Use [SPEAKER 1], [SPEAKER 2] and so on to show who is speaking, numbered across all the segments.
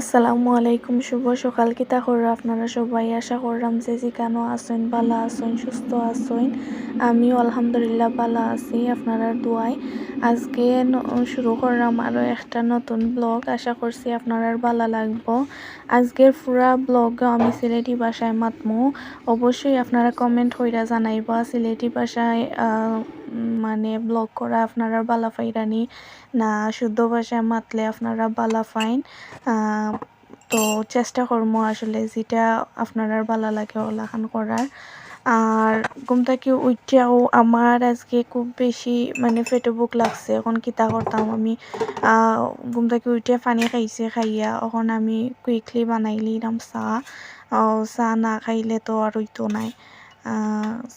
[SPEAKER 1] আসসালামু আলাইকুম, শুভ সকাল। কিতা কররা আপনারা সবাই? আশা করলাম যে জিকানো আসইন বালা আসইন সুস্থ আসইন আমিও আলহামদুলিল্লাহ বালা আছি। আপনারা দোয়ায় আজকে শুরু করলাম আরও একটা নতুন ব্লগ আশা করছি আপনারা বালা লাগবো। আজকের পুরা ব্লগ আমি সিলেটি ভাষায় মাতমো। অবশ্যই আপনারা কমেন্ট কইরা জানাইবা সিলেটি ভাষায় মানে ব্লগ করা আপনারা বালা ফাইরানি? না, শুদ্ধ ভাষায় মাতলে আপনারা বালা ফাইন। তো চেষ্টা করব আসলে, যেটা আপনার ভালো লাগে ওলাখান করার। আর ঘুম থেকে উঠিয়াও আমার আজকে খুব বেশি মানে পেটে বুক লাগছে। এখন কিতা করতাম আমি? ঘুম থেকে উঠে পানি খাইছে, খাইয়া এখন আমি কুইকলি বানাই লিলাম চাহ। চাহ না খাইলে তো আর হইতো নাই।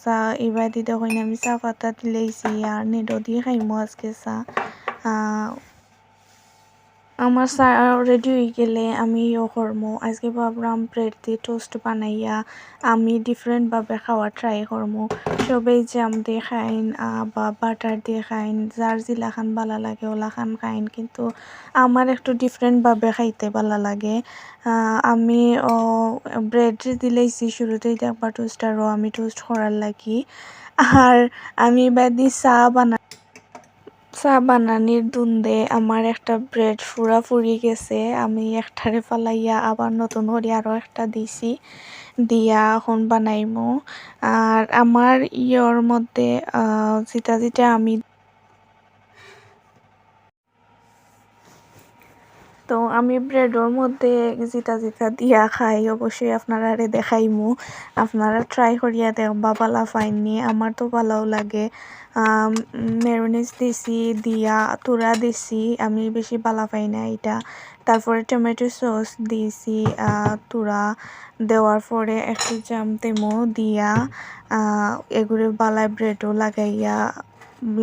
[SPEAKER 1] চাহ এবার দিতে হইনি আমি চাহ পাতা দিলেইছি আর নেডো দিয়ে খাইমো আজকে চাহ। আমার চা রেডি হয়ে গেলে আমি ইয়ে করব আজকে ভাবলাম ব্রেড দিয়ে টোস্ট বানাইয়া আমি ডিফারেন্টভাবে খাওয়া ট্রাই করব সবাই জাম দিয়ে খাইন বা বাটার দিয়ে খাইন, যার জিলাখান ভালো লাগে ওলাখান খাইন, কিন্তু আমার একটু ডিফারেন্টভাবে খাইতে ভালো লাগে। আমি ব্রেড দিলেইছি শুরুতেই দেখবা টোস্টারও আমি টোস্ট করার লাগি। আর আমি দিয়ে চা বানা চা বানানির দুন্দে আমার একটা ব্রেড ফুরা ফুরি গেছে। আমি একটারে ফালাইয়া আবার নতুন করে আরও একটা দিছি। দিয়া এখন বানাইমু। আর আমার ইয়র মধ্যে যেটা যেটা আমি তো আমি ব্রেডের মধ্যে যেটা যেটা দিয়া খাই অবশ্যই আপনারা রে দেখাইমু। আপনারা ট্রাই করিয়া দেখবা বালা ফাইননি আমার তো ভালোও লাগে। মেরোনিজ দিছি, দিয়া তুরা দিছি, আমি বেশি বালা পাই না এটা তারপরে টমেটো সস দিয়েছি তুরা দেওয়ার পরে একটু জাম তেমো দিয়া। এগুলো বালায় ব্রেডও লাগাইয়া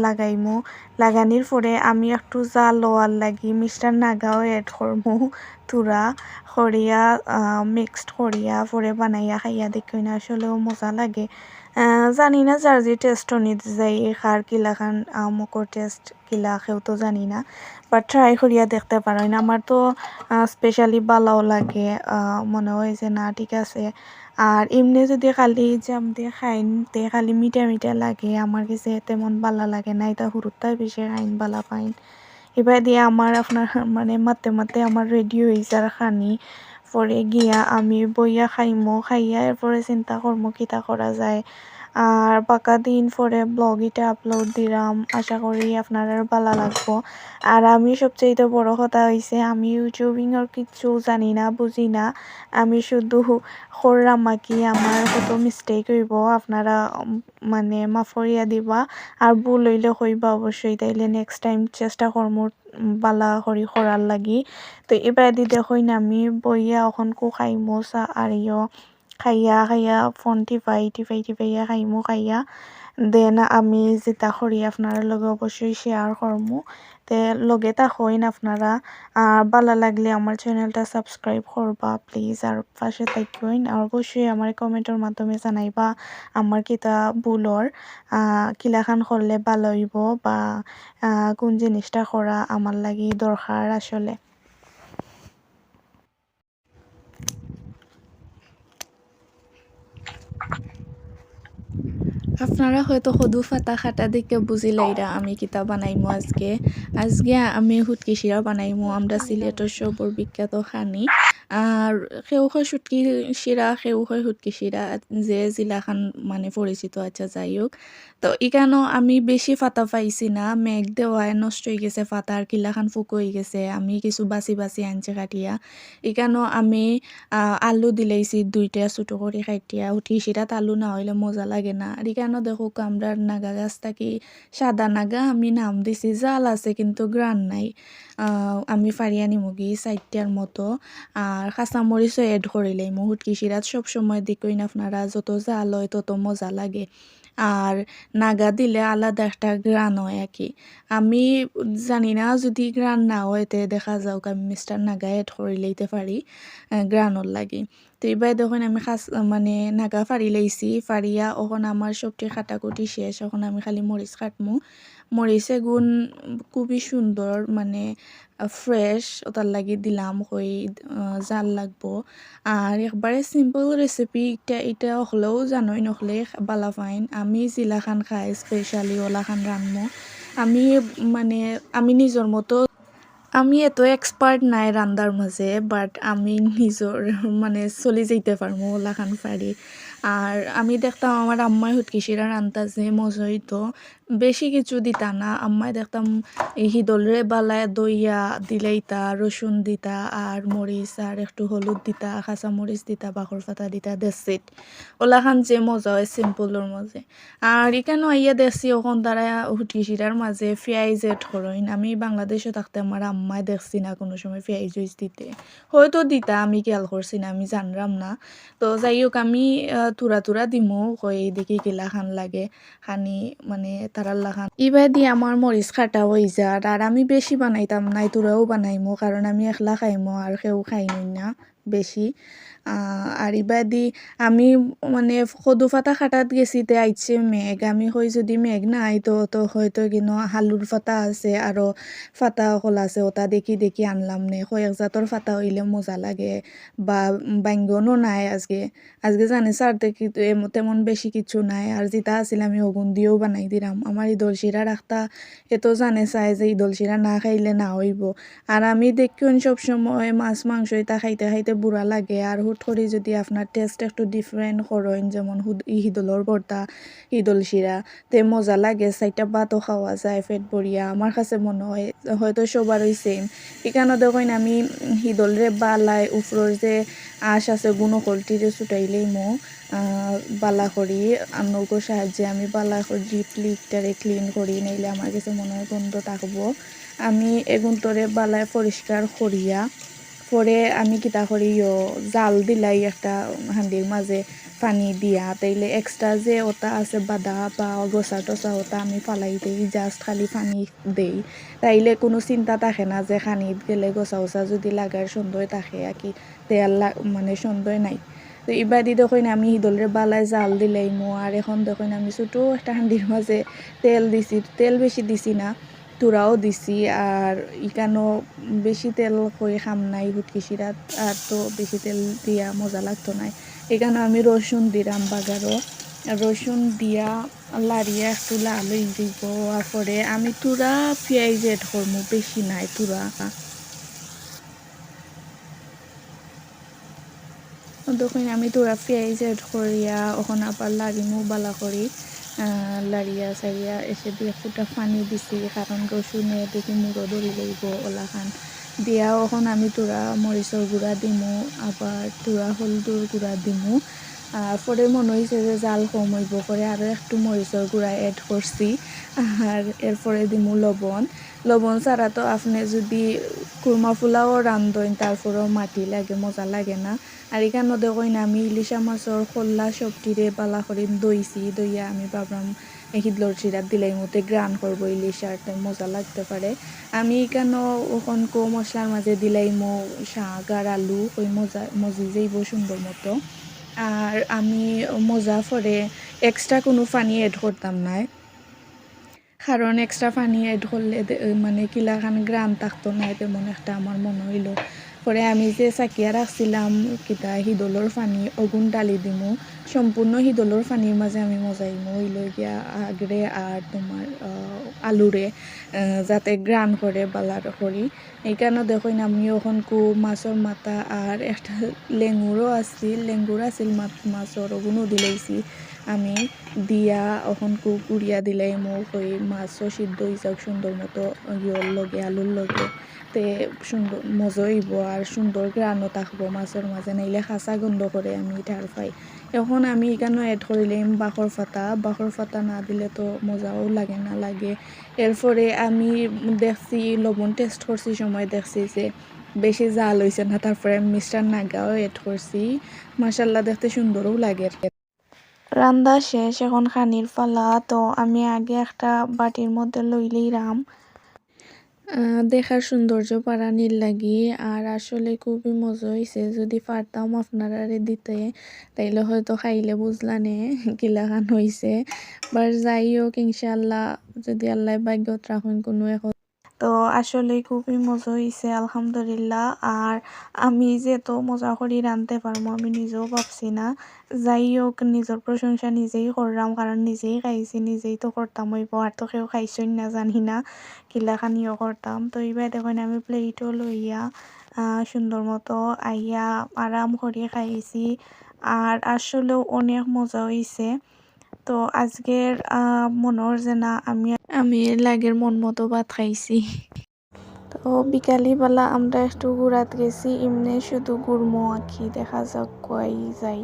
[SPEAKER 1] লাগাইমু। লাগানির পরে আমি একটু যা লওয়ার লাগি মিস্টার নাগাও এড করমু তুরা করিয়া মিক্সড করিয়া পরে বানাইয়া খাইয়া দেখি না আসলেও মজা লাগে। জানি না যার যে টেস্ট নিতে যাই খার কিলাখান মুখর টেস্ট কিলা খেও তো জানি না। বাট ট্রাই করিয়া দেখতে পারেন আমার তো স্পেশালি বালাও লাগে মনে হয় যে না, ঠিক আছে। আর এমনি যদি খালি জাম দিয়ে খাইন তে খালি মিঠা মিঠা লাগে, আমার কাছে তেমন বালা লাগে না, এটা হুরুতাই বেশি খাইন বালা পাইন। এবার দিয়ে আমার আপনার মানে মাতে মাতে আমার রেডি হয়েছে আর খানি। পরে গিয়া আমি বইয়া খাইমো, খাইয়া এরপরে চিন্তা কর্ম, কিতা করা যায়। আর পাকা দিন পরে ব্লগ এটা আপলোড দিলাম। আশা করি আপনার ভালো লাগবো। আর আমি সবচেয়ে বড় কথা হয়েছে আমি ইউটিউবিংয়ের কিছু জানি না, বুঝি না। আমি শুধু করলাম কি, আমার কত মিস্টেক হইব, আপনারা মানে মাফরিয়া দিবা। আর ভুল হইলে হইবা অবশ্যই, তাইলে নেক্সট টাইম চেষ্টা করমু বালা করি করার লাগি। তো এবার দি দেখুন আমি বইয়া এখন কো খাইমো, চা, আর ইয়। খাইয়া খাইয়া ফোন টিপাই টিপাই টিপাইয়া খাইমো খাইয়া দেন আমি যেটা করি আপনার লগে অবশ্যই শেয়ার করমু তে লগে তা হইন আপনারা আর ভালো লাগলে আমার চ্যানেলটা সাবস্ক্রাইব করবা প্লিজ আর পাশে থাকবেন আর অবশ্যই আমার কমেন্টের মাধ্যমে জানাইবা আমার কিতা ভুলর কিলাখান করলে ভালো হইব বা কোন জিনিসটা করা আমার লাগি দরকার আসলে আপনারা হয়তো সদু ফাটা খাটা দেখে বুঝিলাইরা আমি কিতা বানাইমো আজকে। আজকে আমি হুটকি শিরা বানাইমো। আমরা সিলেটের সবর বিখ্যাত খানি। আর হয় সুটকি শিরা সেও হয় হুটকি শিরা যে জিলাখান মানে পরিচিত আচ্ছা যাই হোক। তো ইকানো আমি বেশি ফাটা পাইছি না। মেঘ দেওয়ায় নষ্ট হয়ে গেছে ফাটা আর কিলাখান ফুক হয়ে গেছে। আমি কিছু বাছি বাছি আনছে কাটিয়া। ইকানো আমি আলু দিলেইছি, দুইটা ছোটো করে খাইটিয়া উঠি সিরাত আলু না হইলে মজা লাগে না। আর ইকানো দেখো কামরার নাগা গাছ থাকি সাদা নাগা আমি নাম দিছি, জাল আছে কিন্তু গ্রান নাই। আমি ফারিয়া নিমুগি চারটার মতো। কাঁচামরিচও এড করিলে মুহুত কিসিরাত সবসময় দেখইন আপনারা যত জাল হয় তত মজা লাগে। আর নাগা দিলে আলাদা একটা গ্রান হয় আর কি আমি জানি না যদি গ্রান না হয় তে দেখা যাওক আমি মিস্টার নাগা এড করে লইতে পারি গ্রানোর লাগে। তো এবার দেখুন আমি খাস মানে নাগা ফাড়ি লাইছি ফাড়িয়া ওখন আমার সবটি কাটাকুটি শেষ এখন আমি খালি মরিচ কাটমু। মরিচ এগুন খুবই সুন্দর মানে ফ্রেশ ওটার লাগি দিলাম আহ, জাল লাগবো। আর একবারে সিম্পল রেসিপি এটা এটা হলেও জানোই নহলে বালা ফাইন। আমি জিলাখান খাই স্পেশালি ওলাখান রানমো। আমি মানে আমি নিজের মতো আমি এত এক্সপার্ট নাই রান্দার মাঝে বাট আমি নিজর মানে চলি যাইতে পারব ওলাখান পারি আর আমি দেখতাম আমার আম্মাই হুটকিসিরা রান্তা যে মজা হইতো। বেশি কিছু দিতা না। আম্মাই দেখতাম এই হিদলরে বালায় দইয়া দিলেইতা, রসুন দিতা, আর মরিচ, আর একটু হলুদ দিতা, কাঁচা মরিচ দিতা বাখর ফাতা দিতা দেশিত ওলাখান যে মজা হয় সিম্পলের মাঝে আর এখানে আইয়া দেখছি, ওখান তারা হুটকিসিরার মাঝে পেঁয়াজ এড করেন। আমি বাংলাদেশে থাকতে আমার আম্মাই দেখছি না কোনো সময় পেঁয়াজ উইজ দিতে। হয়তো দিতা, আমি খেয়াল করছি না, আমি জানলাম না। তো যাই হোক, আমি তুরা তুরা দিমু, কই দেখি কিলা খান লাগে। খানি মানে তারাল্লা খান। ইবাই দিয়ে আমার মরিচ খাটা হয়ে যার, আর আমি বেশি বানাইতাম, নাই তোরাও বানাইমো, কারণ আমি একলা খাইমো, আর কেউ খাই না। বেশি। আর ইবাদি আমি মানে সদু ফাটা খাটাত গেছি তে আইছে মেঘ। আমি কই যদি মেঘ না আইতো তো হয়তো কিনো হালুর ফাটা আছে আৰু ফাটা অকল আছে, ওটা দেখি দেখি আনলাম নে। কয়েক জাতর ফাটা হইলে মজা লাগে বা বাঙ্গনও নাই আজকে। আজকে জানে স্যার দেখি তেমন বেশি কিছু নাই। আর যেটা আছিল আমি ওগুন দিয়েও বানাই দিলাম আমার ইদল শিরা রাখতা এত জানে চাই যে ইদল শিরা না খাইলে না হইব। আর আমি দেখুন সবসময় মাছ মাংস এটা খাইতে খাইতে বুড়া লাগে আর হুট করে যদি আপনার টেস্ট একটু ডিফারেন্ট করেন যেমন হিদলর ভর্তা হিদল শিরা তে মজা লাগে চাইটা ভাতও খাওয়া যায়, পেট ভরিয়া আমার কাছে মনে হয়, হয়তো সবারই সেম এখানে দেখেন আমি হিদলরে বালাই উপরের যে আঁশ আছে গুণো কলটিরে ছুটাইলেই মো বালা করি নৌকোর সাহায্যে আমি বালা করি ডিপলিটারে ক্লিন করি নাইলে আমার কাছে মনে হয় গন্ধ থাকব আমি এগুন্তরে বালায় পরিষ্কার করিয়া পরে আমি কিতা করি জাল দিলাই একটা হান্ডির মাঝে পানি দিয়া। তাইলে এক্সট্রা যে ওটা আছে বাদা বা গোসা টোসা ওটা আমি ফালাই দিই জাস্ট খালি পানি দেই। তাইলে কোনো চিন্তা থাকে না যে খানিত গেলে গোসা ওসা যদি লাগার সুন্দর থাকে আর কি তেল মানে সুন্দর নাই। তো ইবাদি দেখুন আমি হিদলের বালায় জাল দিলাই মো আর এখন দেখুন আমি ছোটো একটা হান্ডির মাঝে তেল দিছি, তেল বেশি দিছি না। তুরাও দিছি আর ইকানো বেশি তেল করে খাম নাই হুটকিসিরাত আর তো বেশি তেল দিয়া মজা লাগতো নাই। এখানে আমি রসুন দিলাম বাগারও। রসুন দিয়া লাড়িয়া একটু লাল হয়ে দিব আর পরে আমি তুরা পেঁয়াজ এড করব বেশি নাই তুরা। তখন আমি তোরা পেঁয়াজ এড করিয়া ওখানে আবার লাড়িমু বালা করি। লাড়িয়া সারিয়া এসে দিয়ে ফুটা পানি দিছি কারণ রসুনে দেখি মুড়ো ধরি লইব ওলাখান দিয়া এখন আমি তোরা মরিচর গুঁড়া দিমু আবার তোরা হলদুর গুঁড়া দিমু। পরে মনে হয়েছে যে জাল কম হইব পরে আরও একটু মরিচর গুঁড়া এড করছি আর এরপরে দিমু লবণ। লবণ ছাড়া তো আপনি যদি কুরমা পোলাও রান্ধেন তারপরেও মাটি লাগে, মজা লাগে না। আর এখানে দেখুন আমি ইলিশা মাছর খোল্লা সবটিরে বালা করে দইছি দইয়া আমি ভাবলাম হিদলর চিরাত দিলাই মতে গ্রান করব ইলিশার মজা লাগতে পারে আমি এখানেও ওখন কো মশলার মাঝে দিলাই মো শাক আর আলু ওই মজা, মজি যাইব সুন্দর মতো। আর আমি মজা পরে এক্সট্রা কোনো পানি এড করতাম না কারণ এক্সট্রা পানি এড করলে মানে কিলাখান গ্রাম থাকতো না, তেমন একটা আমার মনে হইল। পরে আমি যে চাকিয়া রাখছিলাম, কিতা হিদলর পানি অগুন ডালি দিমু। সম্পূর্ণ হিদলর পানির মাঝে আমি মজাইমু হইল গিয়া আগরে আর তোমার আলুরে যাতে গ্রান করে বালার করি এইখানে দেখুন আমি ওখান কু মাছর মাথা আর একটা লেঙ্গুরও আছিল লেঙ্গুর আছিল মাছ- মাছর ওগুনও দিলাইছি আমি দিয়া ওখান কু কুড়িয়া দিলাই মোক ওই মাছও সিদ্ধ হইসাক সুন্দর মতো ইয়র লগে, আলুর লগে। তে সুন্দর মজা হইব আর সুন্দর গ্রানও থাকব মাছের মাঝে নাইলে খাঁচা গন্ধ করে আমি ঠার পাই। এখন আমি এখানে এড করিলাম বাখর ফাতা বাখর ফাতা না দিলে তো মজাও লাগে না লাগে। এরপরে আমি দেখছি, লবণ টেস্ট করছি সময় দেখছি যে বেশি জাল হয়েছে না, তারপরে মিস্টার নাগাও এড করছি। মাসাল্লাহ দেখতে সুন্দরও লাগে। রান্না শেষ, এখন খানির পালা। তো আমি আগে একটা বাটির মধ্যে লইলেই রাম। দেখার সৌন্দর্য পারানির লাগি আর আসলে খুবই মজা হয়েছে যদি পারতাম আপনারা দিতে, তাইলে হয়তো খাইলে বুঝলানে গিলাখান হয়েছে বার যাই হোক ইনশাল্লাহ যদি আল্লাহ ভাগ্যত রাখুন, কোনো এখন তো আসলে খুবই মজা হয়েছে আলহামদুলিল্লাহ। আর আমি যে মজা করি রাঁধতে পারব আমি নিজেও ভাবছি না। যাই হোক, নিজের প্রশংসা নিজেই করলাম, কারণ নিজেই খাইছি, নিজেই তো করতাম ওই আর তো কেউ খাইছই না, জানি না কিলাখানিও করতাম। তো এইবার দেখুন আমি প্লেটও লইয়া সুন্দর মতো আইয়া আরাম করে খাইছি। আর আসলেও অনেক মজা হয়েছে তো আজকের আহ, যে না আমি আমি লাগের মন মতো ভাত খাইছি। তো বিকালি বেলা আমরা একটু ঘুরাত গেছি এমনি শুধু গুড়মো আঁকি দেখা যাক কই যাই